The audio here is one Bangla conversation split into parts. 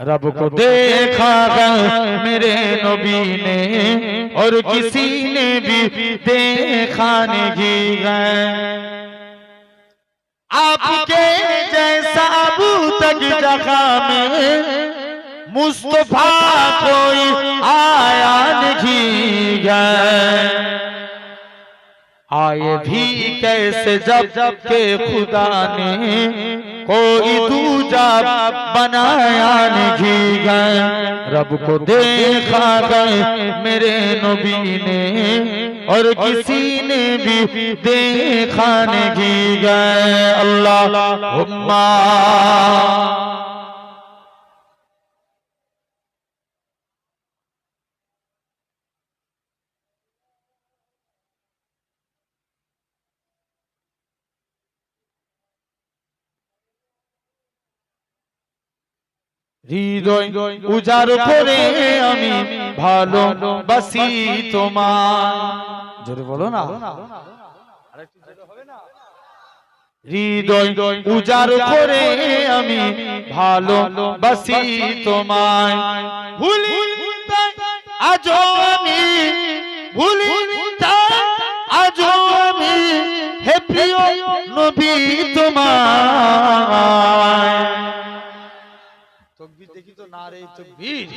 رب کو دیکھا میرے نبی نے اور کسی نے بھی دیکھا نہیں گئے آپ کے جیسا ابو تک جگہ میں مصطفیٰ کوئی آیا نہیں گئے آئے بھی کیسے جبکہ خدا نے کوئی دوجہ بنایا نہیں۔ گئے رب کو دیکھا گئے میرے نبی نے اور کسی نے بھی دیکھا نہیں۔ گئے۔ اللہ হৃদয় উজাড় করে আমি ভালো বাসি তোমার জোরে বলো না। হৃদয় উজাড় করে আমি ভালো বাসি তোমায়। ভুলি আজ আমি ভুলি আজ আমি, হে প্রিয় নবী তোমায়। দেখি তো না রে তকবীর।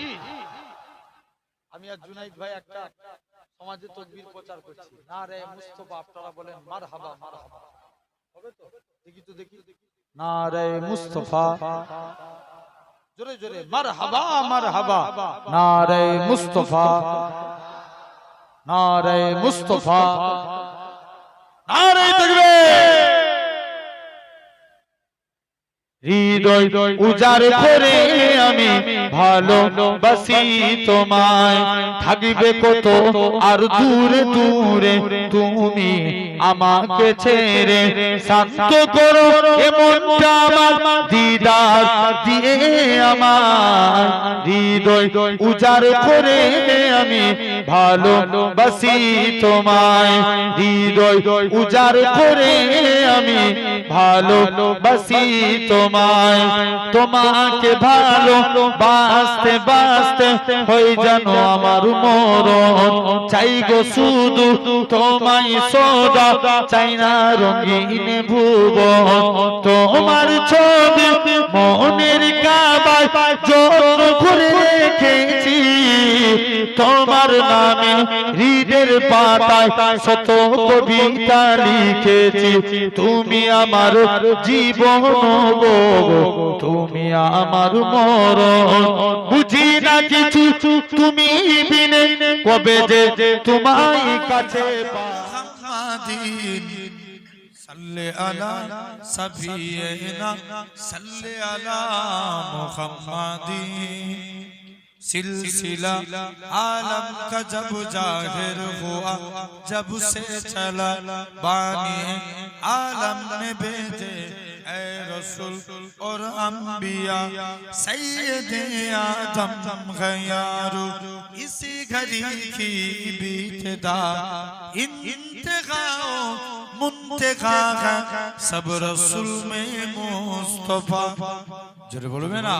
আমি আর জুনাইদ ভাই একটা সমাজে তকবীর প্রচার করছি। না রে মুস্তফা, আপনারা বলেন মারহাবা মারহাবা। হবে তো? দেখি তো, দেখি। না রে মুস্তফা। জোরে জোরে, মারহাবা মারহাবা। না মুস্তফা। না মুস্তফা। না তকবীর। হৃদয় উজাড় করে আমি ভালো বাসি তোমায়। থাকবে কত আর দূরে দূরে তুমি আমাকে ছেড়ে। শান্ত করো এমনটা আমার দিদার দিয়ে আমার। হৃদয় উজাড় করে আমি ভালো বাসি তোমায় হৃদয় উজাড় করে আমি ভালো বাসি তোমায় তোমাকে ভালো বাঁচতে বাঁচতে হয়ে জানো আমার মরণ। চাই গো শুধু তোমায় সদা। চাই না রঙিন ভুব তোমার ছবি মনের কাবায় যত্ন করে রেখেছি। তোমার নামে হৃদের পাতায় শত কবিতা লিখেছি তুমি আমার জীবন গো তুমি আমার মরণ বুঝি না কিছু তুমি বিনে কবে যে তোমায় কাছে পা- محمد صل على سفينا صل سلسلہ عالم کا جب ظاہر ہوا جب سے چلا بانی عالم نے بھیجے اے رسول اور انبیاء سید آدم غیارو اسی گھری کی بیتدا انتغاؤں منتقا ہے سب رسول میں مصطفیٰ جرے بولو میں نا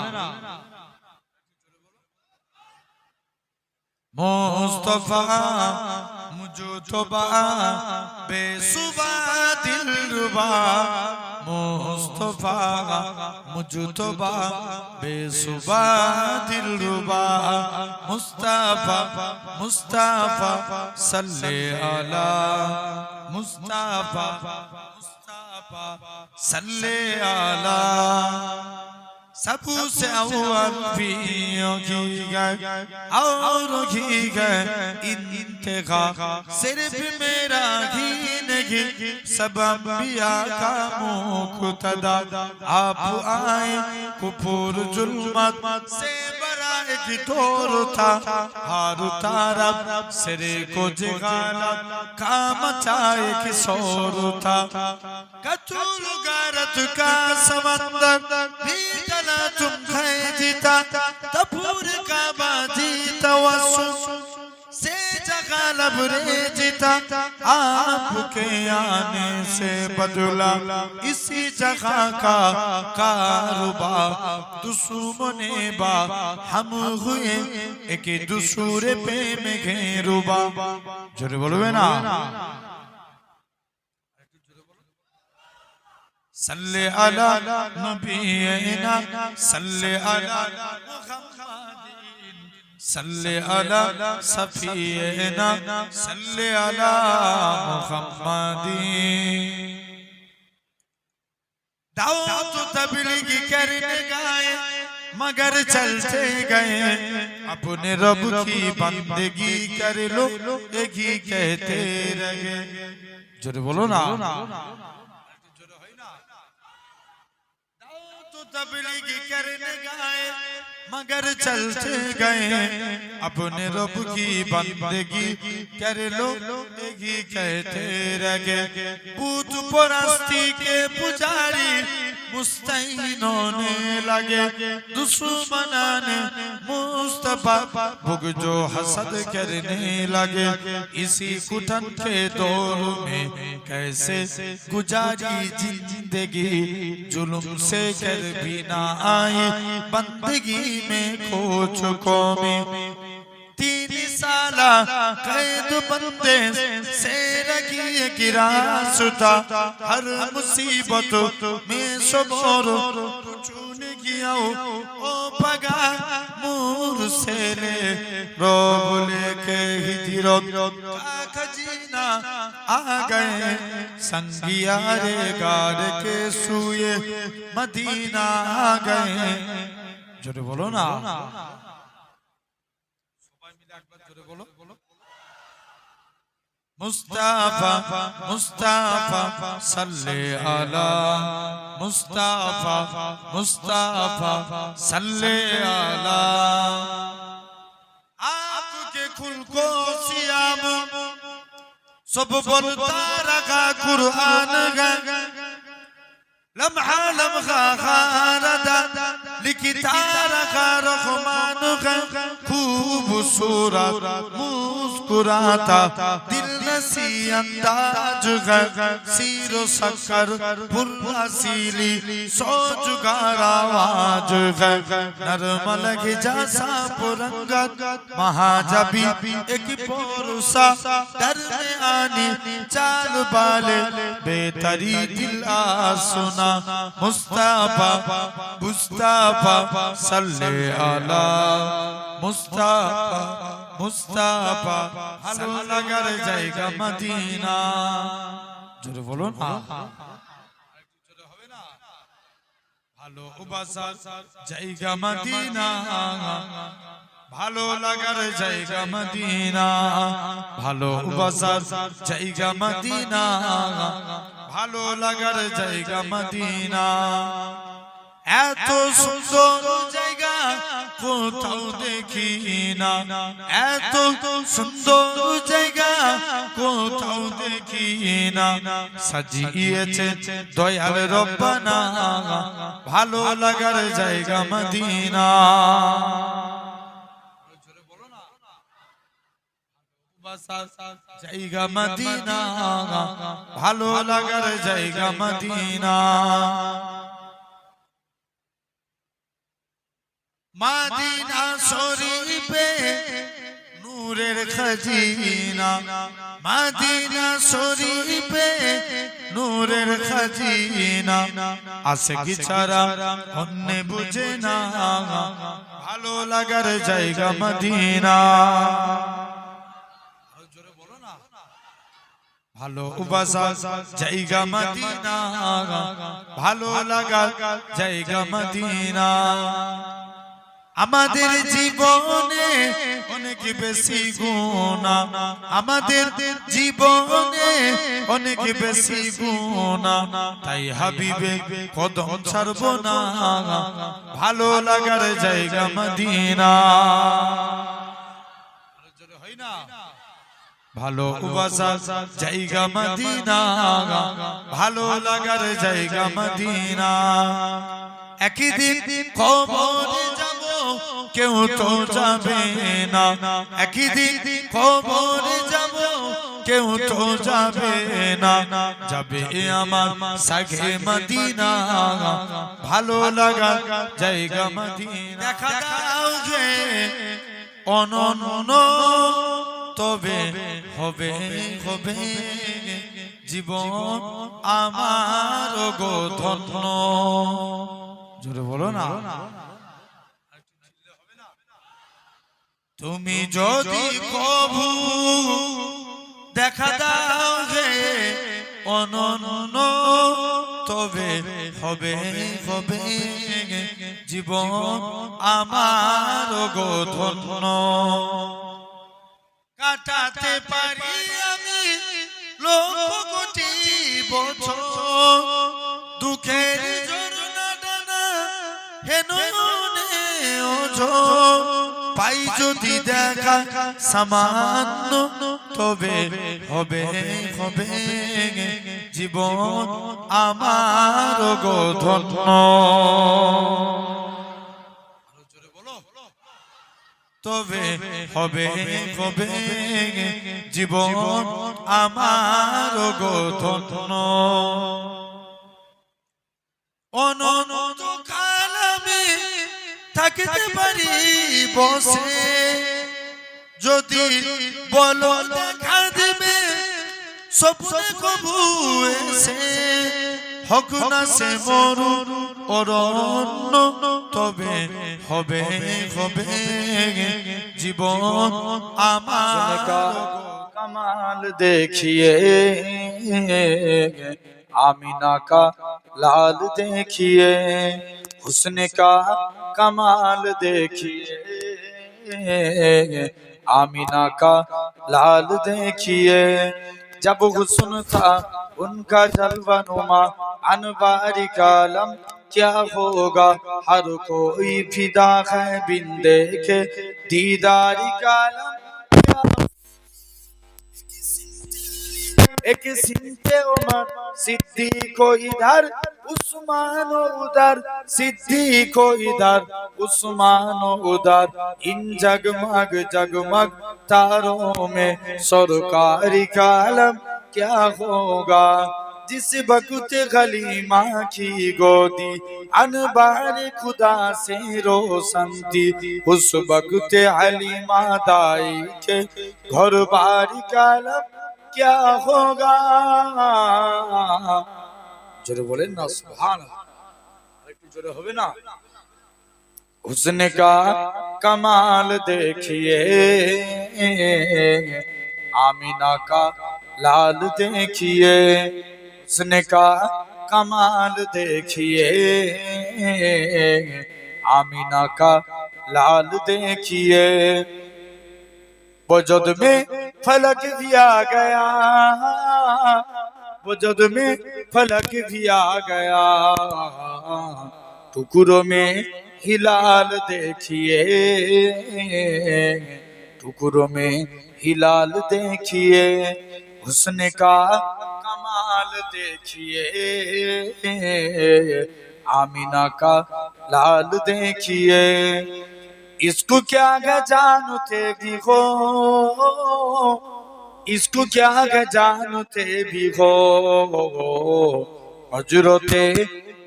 মোস্তফা মুজো তোবা বেসুবা দিল রুবা মোস্তফা মুজো তোবা বেসুবা দিল রুবা মুস্তাফা মুস্তাফা, সাল্লে আলা, মুস্তাফা মুস্তাফা, সাল্লে আলা। سب سے اول پیوں کی گئے اور کی گئے انتخا صرف میرا ہی نہیں سب انبیاء کا موک تدا آپ آئیں کپور جلمت سے برائے کی دور تھا ہار تارب سرے کو جگانا کام چاہے کی سور تھا کچور غارت کا سمندر بھی तुम है जीता तबूर का बाजी तवसुम से जगालब रे जीता आपके आने से बदला इसी जगह का कारोबा दुश्मने बा हम हुए एक दूसरे पे में घेरुबा जरूर बोलवे ना صلی علی نبینا صلی علی صلی علی صفینا صلی علی محمدین دعوت تبلیغ کرنے گائے مگر چلتے گئے۔ اپنے رب کی بندگی کر لو ایک ہی کہتے رہے۔ جو نے بولو نا۔ تبلیغ کرنے گئے، مگر چلتے گئے۔ اپنے رب کی بندگی کر لو کہتے رکھے بوت پرستی کے پجاری मुस्तैन होने लगे दुश्मनाने मुस्तफा भुग जो हसद करने लगे इसी कुटन के दौर में कैसे गुजारी जिंदगी जुल्म से कर भी ना आई बंदगी में खो चुको में تین سالہ قید بندے سے لگی کی راستہ ہر مصیبت میں صبر چون گیا او پگا مور سے لے روب لے کے ہی دیرت کا جینا آ گئے سنگیارے گار کے سوئے مدینہ آ گئے جو بولو نا মুস্তাফা মুস্তাফা, সাল্লে আলা মুস্তাফা মুস্তাফা, সাল্লে আলা। আপকে খুলকো সিয়াম, সব বলতা রাখা কুরআন গা। لمحة لمحة خاردة لكتارة رحمن خوب صورة مسكراتا دل سی انداز سیر و سکر بلا سیلی سوچ گارا آواز نرم لگ جاسا پرنگت مہاجبی ایک پورسا در میں آنی چال بالے بہتری دل آسنا مصطفیٰ مصطفیٰ صلی اللہ مصطفیٰ মুস্তাফা ভালো লাগার জায়গা মদিনা। জোরে বলুন ভালোবাসার জায়গা মদিনা। ভালো লাগার জায়গা মদিনা। ভালোবাসার জায়গা মদিনা। ভালো লাগার জায়গা মদিনা। এত সুন্দর জায়গা কোথাও দেখি না। এত সুন্দর জায়গা কোথাও দেখি না। সাজিয়েছে দয়াল রব্বানা, ভালো লাগার জায়গা মদিনা। জায়গা মদিনা, ভালো লাগার জায়গা মদিনা। মাদিনা শরীফে নূরের খাজিনা। মাদিনা শরীফে নূরের খাজিনা। আসে কি ছাড়া অন্য বুঝে না। ভালো লাগার জায়গা মদিনা। ভালো বাসা জায়গা মদিনা। ভালো লাগা জায়গা মদিনা। আমাদের জীবনে অনেক বেশি গুণা আমাদের জীবনে অনেক বেশি গুণা তাই হাবিবে কদম ছাড়ব না। ভালো লাগার জায়গা মদিনা। ভালো বাসা জায়গা মদিনা। ভালো লাগার জায়গা মদিনা। একদিন কবরে যাব কেউ তো যাবে না। একদিন কবরে যাব, কেউ তো যাবে না। যাবে আমার সাগে মদিনা। ভালো লাগা জায়গা মদিনা। দেখা দাও তবে হবে হবে। জীবন আমার গো ধন্য। জোরে বলো না। তুমি যদি কভু দেখা দাও যে অনন্য তবে হবে হবে জীবন আমার গো ধন্য কাটাতে পারি আমি লক্ষ কোটি বছর। পাই যদি দেখা সামান্য তবে হবে হবে। জীবন আমার গো ধন্য। তবে হবে হবে। জীবন আমার গো ধন্য। অনন্ত থাকতে পারি বসে। যদি বলো দেখা দেবে সপনে কবু এসে। হক না সে মরু অরণ্য তবে হবে হবে জীবন আমার। কামাল দেখিয়ে আমি নাকা লাল দেখিয়ে حسن کا کمال دیکھئے آمینہ کا لال دیکھئے جب حسن تھا ان کا جلوہ نما انواری کالم کیا ہوگا؟ ہر کوئی فدا ہے بن دیکھے دیداری کالم ایک سنتے عمر صدیق کو ادھر۔ उस्मान उधर सिद्दीक को इधर उस्मान उधर इन जगमग जगमग तारों में सरकारी कालम क्या होगा जिस वक्त खलीमा की गोदी अनबार खुदा से रोशन थी उस वक्त हलीमा दाई के घर बारी कालम क्या होगा জোরে বলেন না সুবহান একটু জোরে হবে না हुस्न का कमाल देखिए आमीना का लाल देखिए हुस्न का कमाल देखिए आमीना का लाल देखिए वजद में फलक भी आ गया वजद में فلک بھی آ گیا۔ ٹکروں میں ہلال دیکھیے۔ ٹکروں میں ہلال دیکھیے۔ حسن کا کمال دیکھیے۔ آمینہ کا لال دیکھیے۔ اس کو کیا گے جانتے بھی ہو؟ इसको क्या गजान थे भी हो हजरते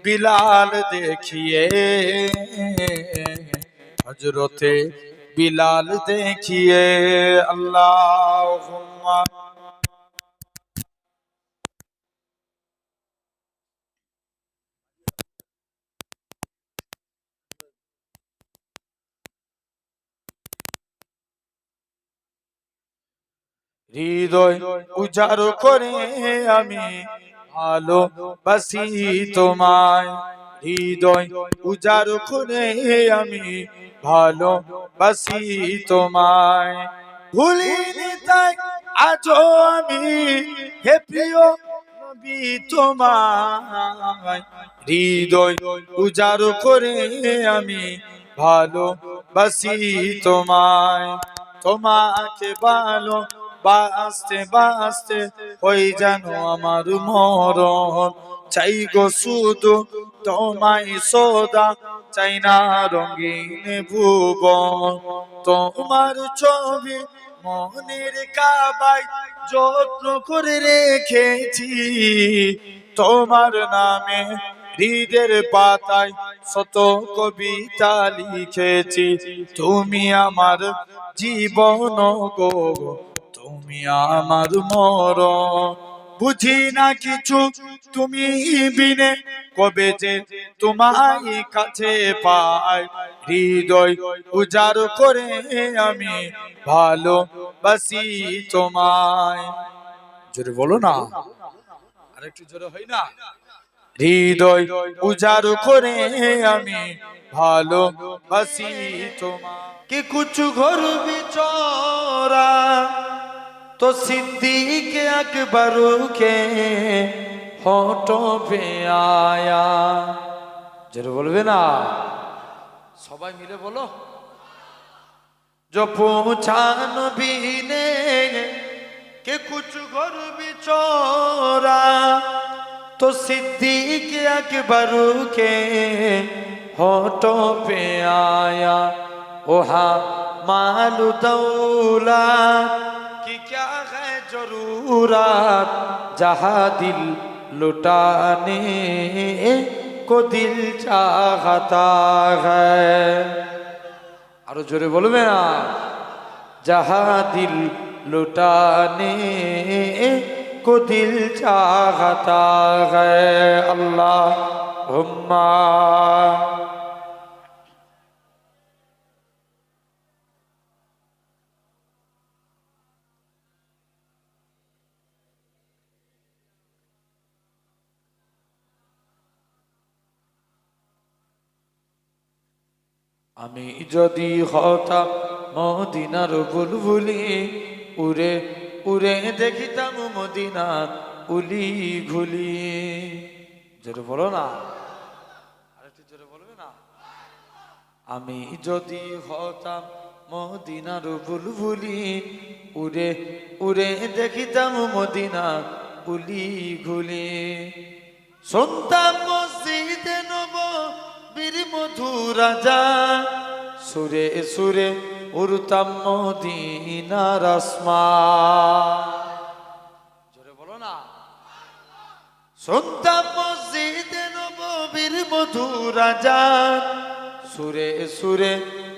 बिलाल देखिए हजरते बिलाल देखिए अल्लाह হৃদয় উজাড় করে আমি আলো বাসি তোমায়। হৃদয় উজাড় করে আমি ভালো বাসি তোমায়। ভুলিনি তাই আজও আমি হে প্রিয় নবী তোমায়। হৃদয় উজাড় করে আমি ভালো বাসি তোমায়। তোমাকে ভালো বাঁচতে বাঁচতে হই যেন আমার মরণ। চাই গো শুধু তোমায় সোদা, চাই না রঙিন ভুবন। তোমার ছবি মনের কাবাই যত্ন করে রেখেছি। তোমার নামে হৃদের পাতায় শত কবিতা লিখেছি। তুমি আমার জীবন গো তুমি আমার মর বুঝি না কিছু? তুমি বিনে। কবে যে তোমায় কাছে পাই। হৃদয় উজাড় করে আমি ভালো বাসি তোমায়। জোরে বলো না। আর একটু জোরে হই না। হৃদয় উজাড় করে আমি ভালো বাসি তোমায়। কি কুচু ঘর বিচরা? तो सिद्दीक अकबर के होठों पे आया जरूर बोलबे ना সবাই মিলে বলো जो पूछा नबी ने कि कुछ घर बिचौरा तो सिद्दीक अकबर के होठों पे आया ओहा मालू दौला कि क्या জরুরাত, যাহা দিল লুটানে কো দিল চাহতা আরও জোরে বলবে না, যাহা দিল লুটানে কো দিল চাহতা আল্লাহ হুম্মা আমি যদি হতাম মদিনার বুলবুলি, উড়ে উড়ে দেখিতাম মদিনা উলি ঘুলি জোরে বলো না। আমি যদি হতাম মদিনার বুলবুলি, উড়ে উড়ে দেখিতাম মদিনা উলি ঘুলি শুনতাম মসজিদে নব মধু রাজা সুরে সুরে উড়তাম মদিনার আসমা জোরে বলো না। শুনতাম মসজিদে নববীর মধু রাজা সুরে সুরে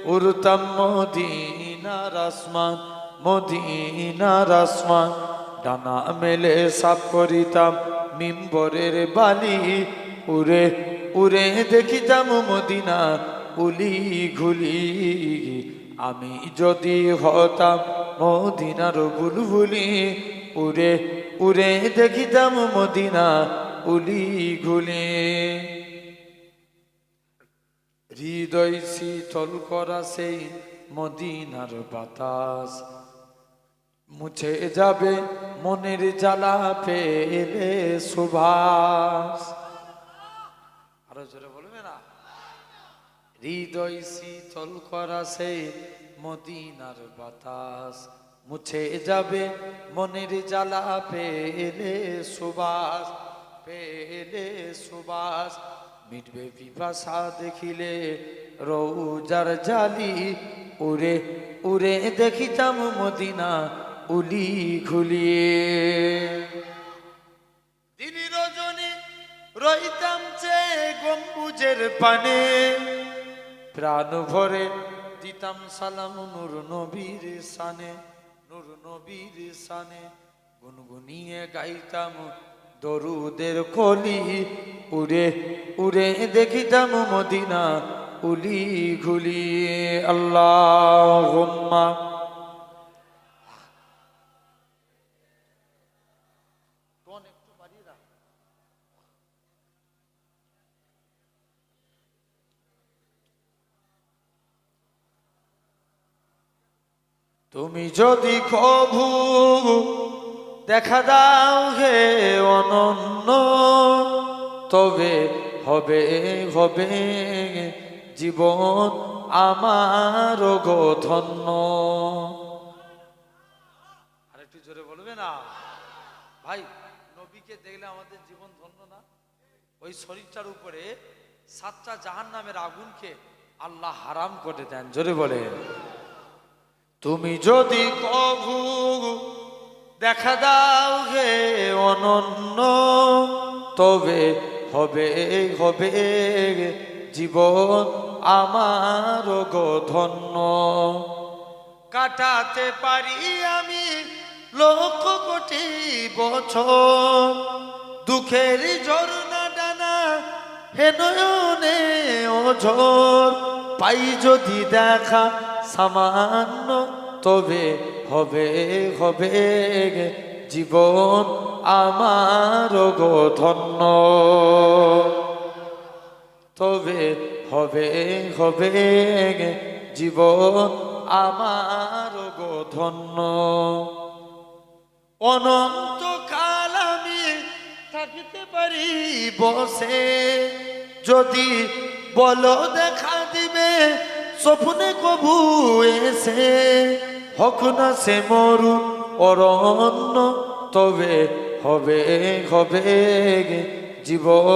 উড়তাম মদিনার আসমান মদিনার আসমান। ডানা মেলে সাপ করিতাম, মিম্বরের বালি উড়ে উড়ে দেখিতাম মদিনা, উলি ঘুলি। আমি যদি হতাম মদিনার বুলবুলি উরে উড়ে দেখিতাম মদিনা, উলি ঘুলি। হৃদয় শীতল করা সেই মদিনার বাতাস, মুছে যাবে মনের জ্বালা পেলে সুভাষ আরও জোরে বলবে না হৃদয় শীতল করা সেই মদিনার বাতাস। মুছে যাবে মনের জ্বালা, পেলে সুবাস পেলে সুবাস। মিটবে পিপাসা দেখিলে রৌজার জালি। উড়ে উড়ে দেখিতাম মদিনা উলি ঘুলিয়ে দিনী রজনী, রইতাম চে গম্বুজের পানে। প্রাণ ভরে দিতাম সালাম নূর নবীর সানে, নূর নবীর সানে। গুনগুনিয়ে গাইতাম দরুদের কলি উড়ে উড়ে দেখিতাম মদিনা, উলি ঘুলিয়ে আল্লাহ তুমি যদি কভু দেখা দাও হে অনন্য, তবে হবে হবে জীবন আমার গো ধন্য আরেকটু জোরে বলবে না? ভাই, নবীকে দেখলে আমাদের জীবন ধন্য না? ওই শরীরটার উপরে সাতটা জাহান নামের আগুনকে আল্লাহ হারাম করে দেন, জোরে বলে তুমি যদি কভু, দেখা দাও হে অনন্য, তবে হবে হবে জীবন আমার ধন্য। কাটাতে পারি আমি লক্ষ কোটি বছর, দুঃখের ঝর্ণা ডানা হে নয়নে ওঝর পাই যদি দেখা সামান্য, তবে হবে হবে জীবন আমার গো ধন্য তবে হবে হবে জীবন আমার গো ধন্য অনন্তকাল আমি থাকিতে পারি বসে। যদি বলো দেখা দিবে স্বপ্নে কবু এসে হক না সে মরু অরণ্য তবে হবে হবে জীবন।